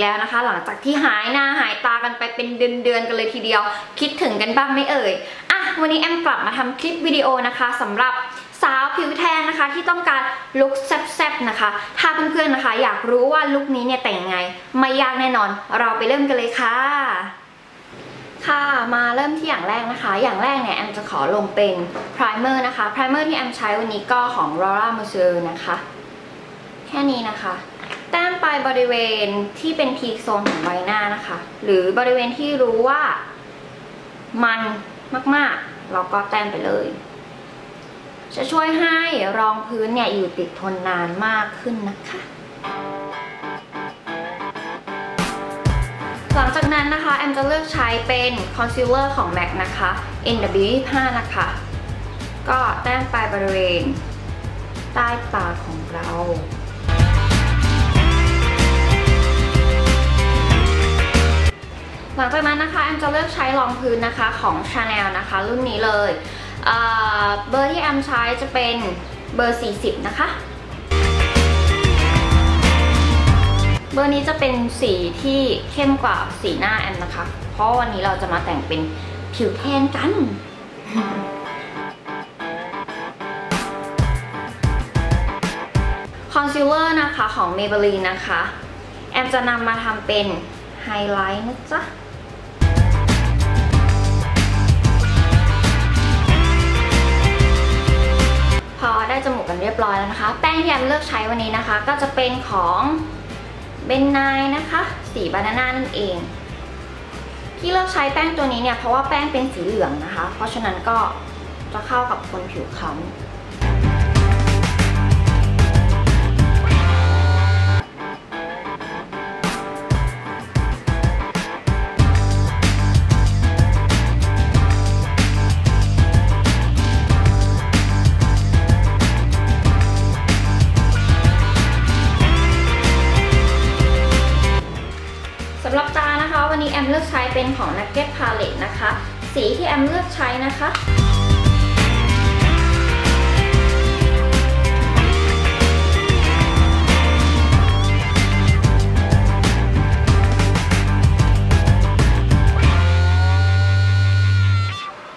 แล้วนะคะ หลังจากที่หายหน้าหายตากันไปเป็นเดือนๆกันเลยทีเดียว คิดถึงกันบ้างไหมเอ่ยอะวันนี้แอมกลับมาทำคลิปวิดีโอนะคะสำหรับสาวผิวแทนนะคะที่ต้องการลุคแซ่บๆนะคะ ถ้าเพื่อนๆนะคะ อยากรู้ว่าลุคนี้เนี่ยแต่งยังไง ไม่ยากแน่นอน เราไปเริ่มกันเลยค่ะค่ะมาเริ่มที่อย่างแรกนะคะ อย่างแรกเนี่ยแอมจะขอลงเป็น primer นะคะ primer ที่แอมใช้วันนี้ก็ของ Laura Mercier นะคะ แค่นี้นะคะ แต้มไปบริเวณที่เป็นพีคโซนของใบหน้านะคะ หรือบริเวณที่รู้ว่า มันมากๆ เราก็แต้มไปเลย จะช่วยให้รองพื้นเนี่ยอยู่ติดทนนานมากขึ้นนะคะหลังจากนั้นนะคะ แอมจะเลือกใช้เป็นคอนซีลเลอร์ของ MAC นะคะ NW25 นะคะ ก็แต้มไปบริเวณใต้ตาของเรา จะคะแอมจะเลือกใช้รองพื้นนะคะของ Chanel นะคะ รุ่นนี้เลยเเบอร์ที่แอมใช้จะเป็นเบอร์ 40 นะคะ เบอร์นี้จะเป็นสีที่เข้มกว่าสีหน้าแอมนะคะ เพราะวันนี้เราจะมาแต่งเป็นผิวแทนกันคอนซีลเลอร์นะคะของ Maybelline นะคะ แอมจะนำมาทำเป็นไฮไลท์นะจ๊ะ เรียบร้อยแล้วนะคะ แป้งที่แอมเลือกใช้วันนี้นะคะ ก็จะเป็นของเบนนายนะคะ สีบานาน่านั่นเอง ที่เลือกใช้แป้งตัวนี้เนี่ยเพราะว่าแป้งเป็นสีเหลืองนะคะ เพราะฉะนั้นก็จะเข้ากับคนผิวคล้ำ เป็นของ Nugget Palette นะคะ สีที่แอมเลือกใช้นะคะ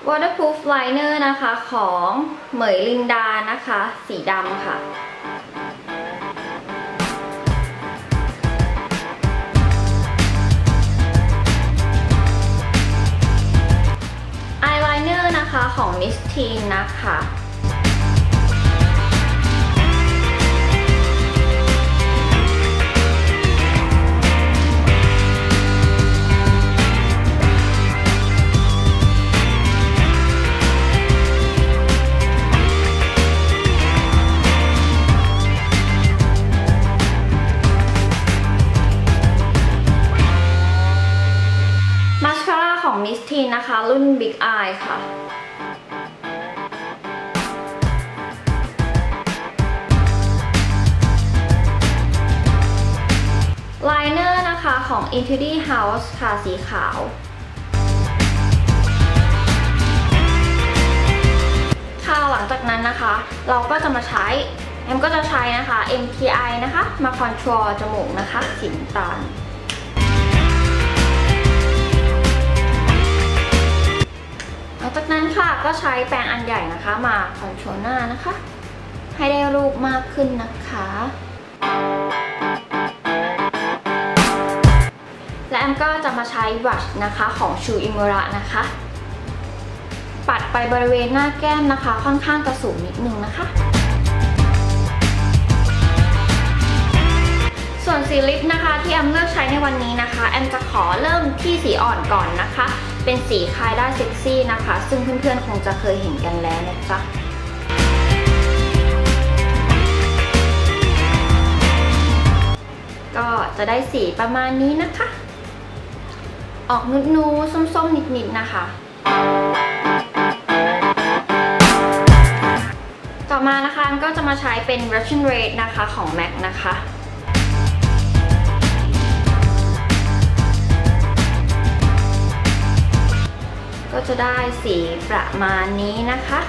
Waterproof Liner นะคะของเหมยลินดานะคะ สีดำค่ะ ของ Miss Teen นะคะมาสคาร่าของ Miss Teen นะคะ รุ่น Big Eye ค่ะ นะคะของ Infinity House ค่ะสีขาว ค่ะหลังจากนั้นนะคะ เราก็จะมาใช้แอมก็จะใช้นะคะ MTI นะคะ มาคอนโทรลจมูกนะคะสีน้ำตาลหลังจากนั้นค่ะก็ใช้แปรงอันใหญ่นะคะมาคอนโทรลหน้านะคะ ให้ได้รูปมากขึ้นนะคะ จะมาใช้บรัชนะคะของชูอิมุระนะคะ ปัดไปบริเวณหน้าแก้มนะคะ ค่อนข้างจะสูงนิดนึงนะคะ ส่วนสีลิปนะคะที่แอมเลือกใช้ในวันนี้นะคะ แอมจะขอเริ่มที่สีอ่อนก่อนนะคะ เป็นสีคลายด้าเซ็กซี่นะคะ ซึ่งเพื่อนๆคงจะเคยเห็นกันแล้วนะจ๊ะก็จะได้สีประมาณนี้นะคะ ออกนุดนูส้มๆ นิดๆ นะคะ ต่อมานะคะก็จะมาใช้เป็น Russian Red นะคะของ MAC นะคะก็จะได้สีประมาณนี้นะคะ